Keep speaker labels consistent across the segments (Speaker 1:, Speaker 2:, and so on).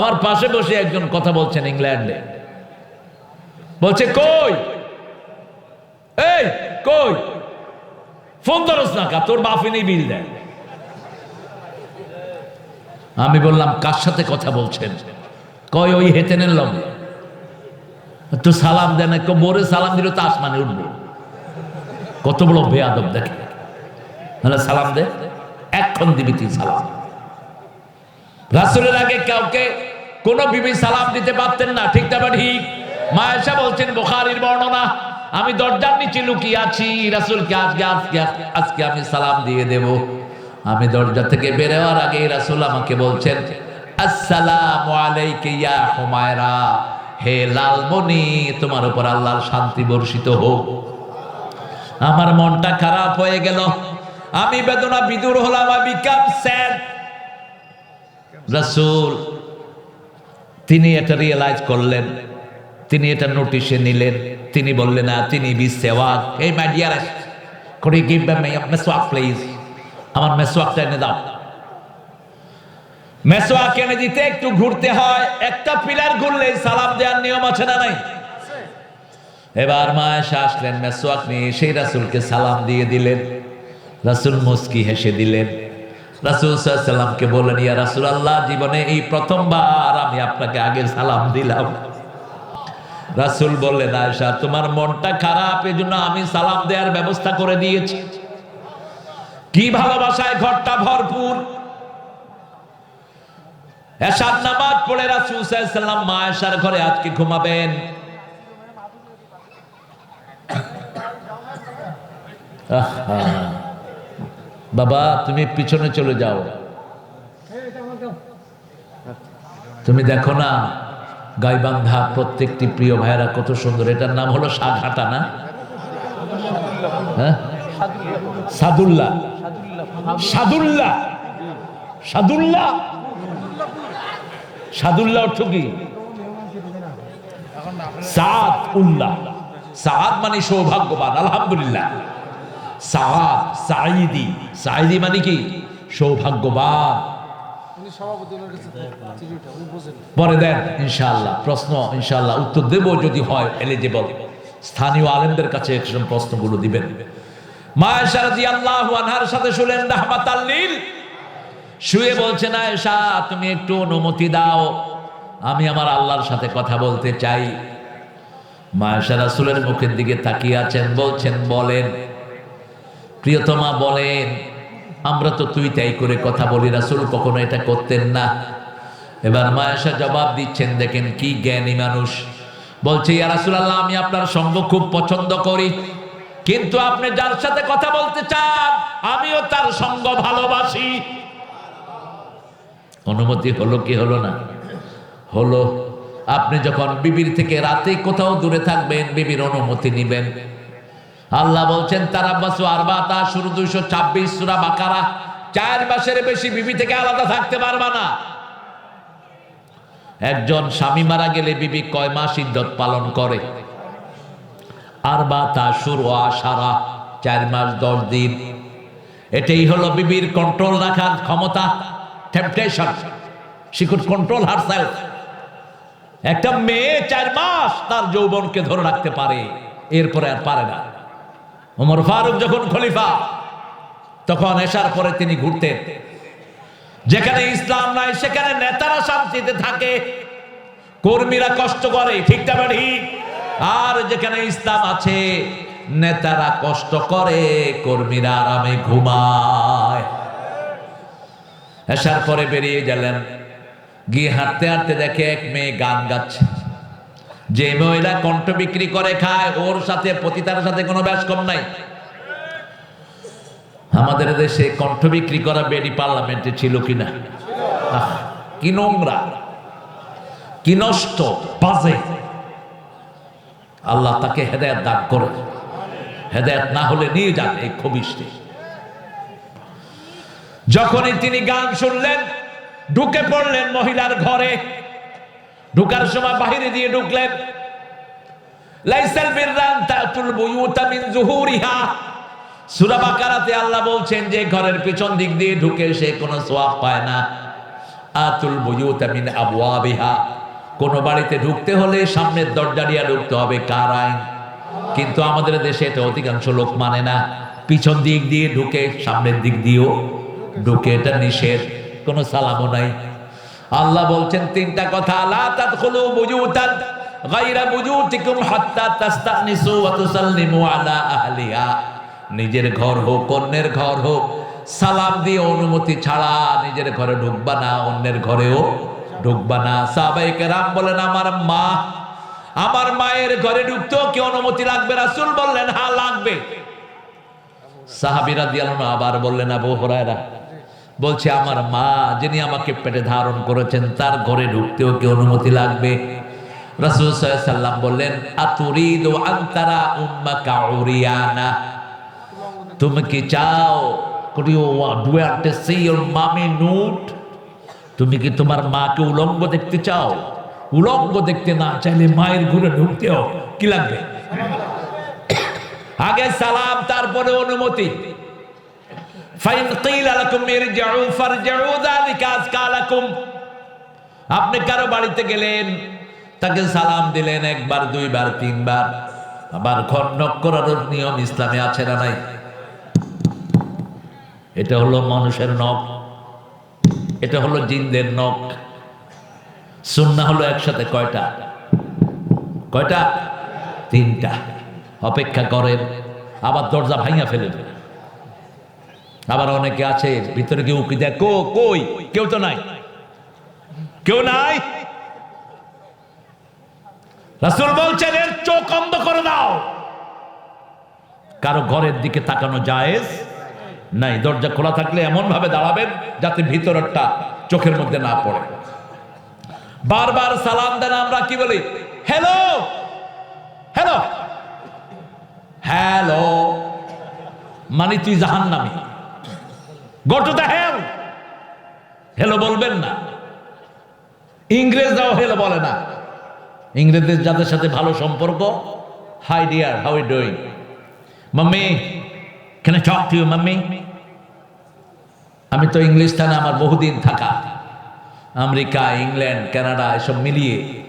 Speaker 1: আমার পাশে বসে একজন কথা বলছেন ইংল্যান্ডে। বলছে, কই? এই, কই? ফোন ধরস না কা, তোর বাফিনি বিল দেয়। আমি বললাম, কার সাথে কথা বলছেন? কয় ওই হেতেনের লগে। তো সালাম দেন, একটু বোরে সালাম দিল তো আসমানে উঠবে। কত বড় বেয়াদব, দেখে। তাহলে সালাম দে, এক্ষণ দিবি তুই সালাম। রাসুলের আগে কাউকে কোন বিবি সালাম দিতে পারতেন না, ঠিক না বা ঠিক? মায়েশা বলছেন, বোখারির বর্ণনা, আমি দরজার নিচে লুকিয়ে আছি, রাসুলকে আজকে আজকে আজকে আমি সালাম দিয়ে দেব। আমি দরজা থেকে বেরোয়ার আগে রাসুল আমাকে বলছেন, আসসালামু আলাইকা ইয়া হুমায়রা, হে লালমণি, তোমার উপর আল্লাহর শান্তি বর্ষিত হোক। আমার মনটা খারাপ হয়ে গেল। আমি বেদনা বিদুর হলাম, আমি বিকাম স্যাড রাসূল তিনি এটা রিয়েলাইজ করলেন, তিনি এটা নোটিশে নিলেন, তিনি বললেন, না, তিনি বি সেওয়াক এই my dear you give me a মেসওয়াক প্লিজ আমার মেসওয়াকটা এনে দাও। মেসওয়াক এনে দিতে একটু ঘুরতে হয়। একটা পিলার ঘুরলে সালাম দেওয়ার নিয়ম আছে না নাই? এবার মা এসে আসলেন মেসওয়াক নিয়ে সেই রাসূলকে সালাম দিয়ে দিলেন। রাসূল মুস্কি হেসে দিলেন। রাসূল সাল্লামকে বললেন, ইয়া রাসূল আল্লাহ জীবনে এই প্রথমবার আমি আপনাকে আগে সালাম দিলাম। রাসূল বললেন, আয়েশা, তোমার মনটা খারাপ, এজন্য আমি সালাম দেওয়ার ব্যবস্থা করে দিয়েছি। কি ভালোবাসায় ঘরটা ভরপুর। এশার নামাজ পড়ে রাসূল সাল্লাম মা এশার ঘরে আজকে ঘুমাবেন। আহা। বাবা, তুমি পিছনে চলে যাও। তুমি দেখো না, গাইবান্ধা প্রত্যেকটি প্রিয় ভাইয়েরা কত সুন্দর। এটার নাম হলো শাঘাটা না? হ্যাঁ? সাদুল্লাহ সাদুল্লাহ সাদুল্লাহ সাদুল্লাহ অর্থ কি? সাদ উল্লাহ সাদ মানে সৌভাগ্যবান, আলহামদুলিল্লাহ। সাদ সাইদি সাইদি মানে কি? সৌভাগ্যবান। পরে দেন ইনশাআল্লাহ প্রশ্ন ইনশাআল্লাহ উত্তর দেব যদি হয় এলিজিবল স্থানীয় আলেমদের কাছে একজন প্রশ্নগুলো দিবেন। মায়েশা রাদিয়াল্লাহু আনহার সাথে শুলেন রাহমাতাল লিল। শুয়ে বলছেন আয়েশা তুমি একটু অনুমতি দাও। আমি আমার আল্লাহর সাথে কথা বলতে চাই। মায়েশা রাসূলের মুখের দিকে তাকিয়ে আছেন বলছেন বলেন। প্রিয়তমা বলেন, আমরা তো তুই তাই করে কথা বলি, রাসূল কখনো এটা করতেন না। এবার মায়েশা জবাব দিচ্ছেন, দেখেন কি জ্ঞানী মানুষ। বলছে, ইয়া রাসূলুল্লাহ, আমি আপনার সঙ্গ খুব পছন্দ করি, কিন্তু আপনি যার সাথে কথা বলতে চান, আমিও তার সঙ্গ ভালোবাসি। অনুমতি হলো কি হলো না? হলো, আপনি যখন বিবির থেকে রাতে কোথাও দূরে থাকবেন, বিবির অনুমতি নিবেন। আল্লাহ বলছেন তারাব্বাসু আরবাতা শুরু দুইশো ছাব্বিশ সুরা বাকারা। চার মাসের বেশি বিবি থেকে আলাদা থাকতে পারবা না। একজন স্বামী মারা গেলে বিবি কয় মাস ইদ্যত পালন করে? আর বা তা শুরু সারা চার মাস, দশ দিন। এটাই হলো বিবির কন্ট্রোল রাখার ক্ষমতা temptation she could control her একটা মেয়ে চার মাস তার যৌবনকে ধরে রাখতে পারে, এরপরে আর পারে না। ওমর ফারুক যখন খলিফা, তখন এসার পরে তিনি ঘুরতেন। যেখানে ইসলাম নাই, সেখানে নেতারা শান্তিতে থাকে, কর্মীরা কষ্ট করে, ঠিক না আর যেখানে ইসলাম আছে, নেতারা কষ্ট করে, কর্মীরা আরামে ঘুমায়। আসার পরে বেরিয়ে গেলেন, গিয়ে হাঁটতে হাঁটতে দেখে এক মেয়ে গান গাচ্ছে। যে মহিলা কণ্ঠ বিক্রি করে খায়, ওর সাথে পতিতার সাথে কোনো ব্যাস কম নাই। আমাদের দেশে কণ্ঠ বিক্রি করা বেডি পার্লামেন্টে ছিল কিনা? কি নোংরা, কি নষ্ট, বাজে। আল্লাহ তাকে হেদায়ত দান করে হেদায়ত না হলে নিয়ে যান এই খবিশটি যখনই তিনি গান শুনলেন, ঢুকে পড়লেন মহিলার ঘরে। ঢুকার সময় বাহিরে দিয়ে ঢুকলেন। লাইসাল বিররান তাতুল বুয়ুতা মিন জুহুরিহা। সূরা বাকারাতে আল্লাহ বলছেন যে ঘরের পিছন দিক দিয়ে ঢুকে সে কোনো সওয়াব পায় না। আতুল বুয়ুতা মিন আবওয়াবিহা। কোন বাড়িতে ঢুকতে হলে সামনের দরজা দিয়ে ঢুকতে হবে কার আইন? কিন্তু আমাদের দেশে এটা অধিকাংশ লোক মানে না। পিছন দিক দিয়ে ঢুকে, সামনের দিক দিয়েও ঢুকে, এটা নিষেধ, কোনো সালামও নাই। আল্লাহ বলছেন, তিনটা কথা, লা তাদখুলু বুয়ুতান গায়রা বুয়ুতিকুম হাত্তা তাস্তানিসু ওয়া তুসাল্লিমু আলা আহলিহা। নিজের ঘর হোক, অন্যের ঘর হোক, সালাম দিয়ে অনুমতি ছাড়া নিজের ঘরে ঢুকবা না, অন্যের ঘরেও ঢুকবা না। সাহাবাই কেরাম বলেন, আমার মা, আমার মায়ের ঘরে ঢুকতেও কি অনুমতি লাগবে? রাসূল বললেন হ্যাঁ লাগবে। সাহাবিরা দিয়ালন আবার বললেন, আবু হুরায়রা বলছে, আমার মা যিনি আমাকে পেটে ধারণ করেছেন, তার ঘরে ঢুকতেও কি অনুমতি লাগবে? রাসূল সাল্লাম বললেন, আতুরিদু আনতারা উম্মাকা উরিয়ানা। তুমি কি চাও mommy nude তুমি কি তোমার মাকে উলঙ্গ দেখতে চাও? উলঙ্গ দেখতে না চাইলে মায়ের ঘুরে ঢুকতেও কি লাগবে? আগে সালাম, তারপরে অনুমতি। ফাইন কিলা লাকুম ইরজিউ ফারজিউ যালিকা আজকা লাকুম আপনি কারও বাড়িতে গেলেন, তাকে সালাম দিলেন একবার, দুইবার, তিনবার। আবার খন্ডক করার নিয়ম ইসলামে আছে না নাই? এটা হলো মানুষের নখ। এটা হলো জিনদের নখ। সুন্না হলো একসাথে কয়টা? কয়টা? তিনটা। অপেক্ষা করেন, আবার দরজা ভাঙা ফেলে দেন। আবার অনেকে আছে, ভিতরে কেউ কি দেখ কই? কেউ তো নাই। কেউ নাই? রাসূল বলছেন, এর চোখ অন্ধ করে দাও। কারও ঘরের দিকে তাকানো জায়েজ? নাই, দরজা খোলা থাকলে এমন ভাবে দাঁড়াবেন যাতে ভিতরেরটা চোখের মধ্যে না পড়ে। বারবার সালাম দেন আমরা, কি বলি? হ্যালো হ্যালো হ্যালো মানে তুই জাহান নামি go to the hell hello বলবেন না। ইংরেজরাও হেলো বলে না। ইংরেজদের যাদের সাথে ভালো সম্পর্ক hi dear how you doing mummy I talk to you mummy আমি তো ইংলিশ স্থানে আমার বহুদিন থাকা। আমেরিকা, ইংল্যান্ড, কানাডা, এসব মিলিয়ে।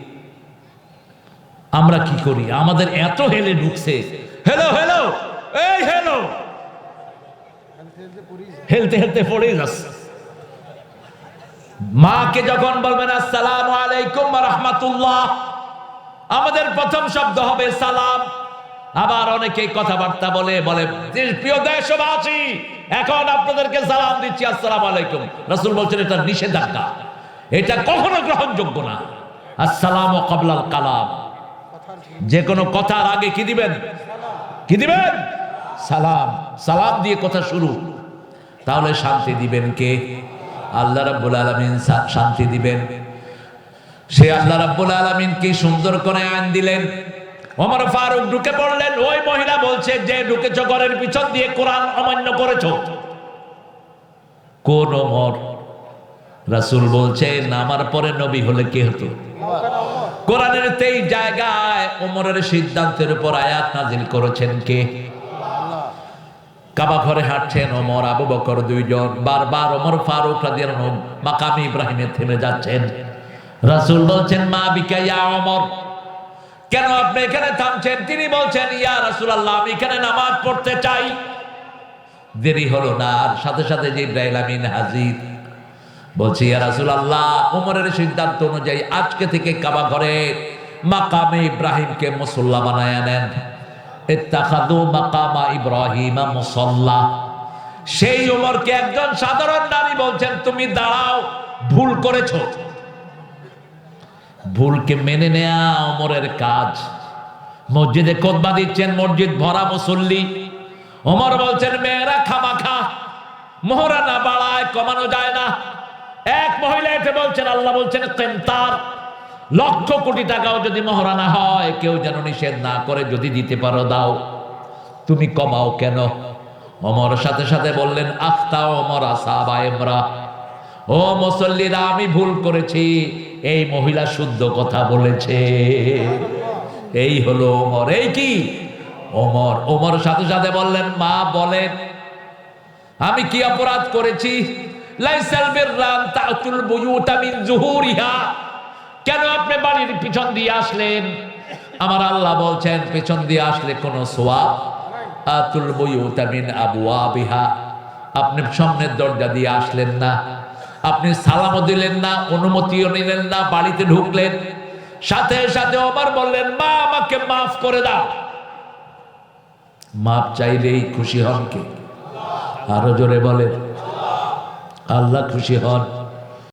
Speaker 1: আমরা কি করি? আমাদের এত হেলে ঢুকছে। হ্যালো হ্যালো এই হ্যালো হেলতে হেলতে যাচ্ছে মাকে যখন বলবেন, আসসালাম আলাইকুম আমাদের প্রথম শব্দ হবে সালাম। আবার অনেকে কথাবার্তা বলে বলে প্রিয় দেশবাসী, এখন আপনাদেরকে সালাম দিচ্ছি, আসসালাম আলাইকুম। রাসূল বলছেন, এটা নিষেধাজ্ঞা। এটা কখনো গ্রহণযোগ্য না। আসসালাম কালাম। যে কোনো কথার আগে কি দিবেন? কি দিবেন? সালাম। সালাম দিয়ে কথা শুরু তাহলে শান্তি দিবেন কে? আল্লাহ রাব্বুল আলামিন শান্তি দিবেন। সে আল্লাহ রাব্বুল আলামিন কি সুন্দর করে আইন দিলেন? ওমর ফারুক ঢুকে পড়লেন, ওই মহিলা বলছে, যে ঢুকেছ ঘরের পিছন দিয়ে কোরআন অমান্য করেছ। কোন ওমর? রাসূল বলছেন আমার পরে নবী হলে কে হতো? কোরআনের তেই জায়গায় ওমরের সিদ্ধান্তের উপর আয়াত নাজিল করেছেন কে? কাবা ঘরে হাঁটছেন ওমর, আবু বকর দুইজন, বারবার ওমর ফারুক আনহু মাকামে ইব্রাহিমে থেমে যাচ্ছেন। রাসূল বলছেন, মা বিকা ইয়া ওমর? কেন আপনি এখানে থামছেন? তিনি বলছেন, ইয়া রাসূলুল্লাহ, আমি এখানে নামাজ পড়তে চাই। দেরি হলো না, আর সাথে সাথে যে ইব্রাহিম আমিন হাজির। বলছি, ইয়া রাসূলুল্লাহ, ওমরের সিদ্ধান্ত অনুযায়ী আজকে থেকে কাবা ঘরে মাকামে ইব্রাহিমকে মুসল্লা বানায় নেন। ইত্তাখাদু মাকামা ইব্রাহিমা মুসাল্লা। সেই ওমরকে একজন সাধারণ নারী বলছেন, তুমি দাঁড়াও, ভুল করেছ। ভুলকে মেনে নেয়া ওমরের কাজ। মসজিদে কোতবা দিচ্ছেন, মসজিদ ভরা মুসল্লি। ওমর বলছেন, মেয়েরা খামাখা মোহরা না বাড়ায়, কমানো যায় না। এক মহিলা এসে বলছেন, আল্লাহ বলছেন, কেমতার লক্ষ কোটি টাকাও যদি মহরা না হয়, কেউ যেন নিষেধ না করে যদি দিতে পারো দাও। তুমি কমাও কেন? অমর সাথে সাথে বললেন আখতা অমর আসাবা এমরা। ও মুসল্লিরা, আমি ভুল করেছি। এই মহিলা শুদ্ধ কথা বলেছে। এই হলো ওমর এই কি? ওমর ওমর সাথে সাথে বললেন, মা বলেন, আমি কি অপরাধ করেছি? লাইসাল বিররান তাতুল বুয়ুতা মিন জুহুরিহা। কেন আপনি বাড়ির পিছন দিয়ে আসলেন? আমার আল্লাহ বলছেন, পিছন দিয়ে আসলে কোন আপনি সামনের দরজা দিয়ে আসলেন না। আপনি সালামও দিলেন না, অনুমতিও নিলেন না, বাড়িতে ঢুকলেন। সাথে সাথে আবার বললেন, মা, আমাকে মাফ করে দাও। মাফ চাইলেই খুশি হন কে? আরও জোরে বলেন, আল্লাহ খুশি হন।